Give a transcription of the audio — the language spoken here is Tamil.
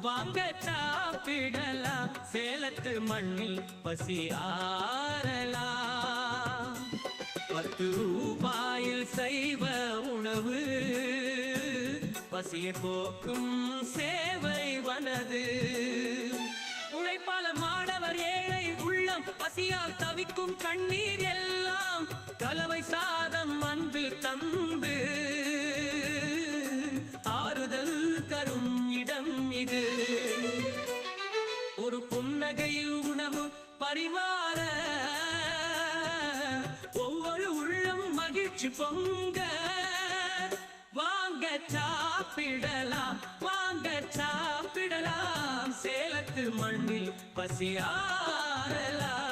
வாங்க சாப்பிடலாம். சேலத்து மண்ணில் பசி ஆறலாம். பத்து ரூபாயில் செய்வ உணவு. பசியை போக்கும் சேவை வனது. உழைப்பாள மாணவர் ஏழை உள்ளம் பசியால் தவிக்கும் கண்ணீர் எல்லாம். கலவை சாதம் இது ஒரு புன்னகை உணவு பரிமாற. ஒவ்வொரு உள்ளம் மகிழ்ச்சி பொங்க. வாங்க சாப்பிடலாம் வாங்க சாப்பிடலாம். சேலத்து மண்ணில் பசியாரலாம்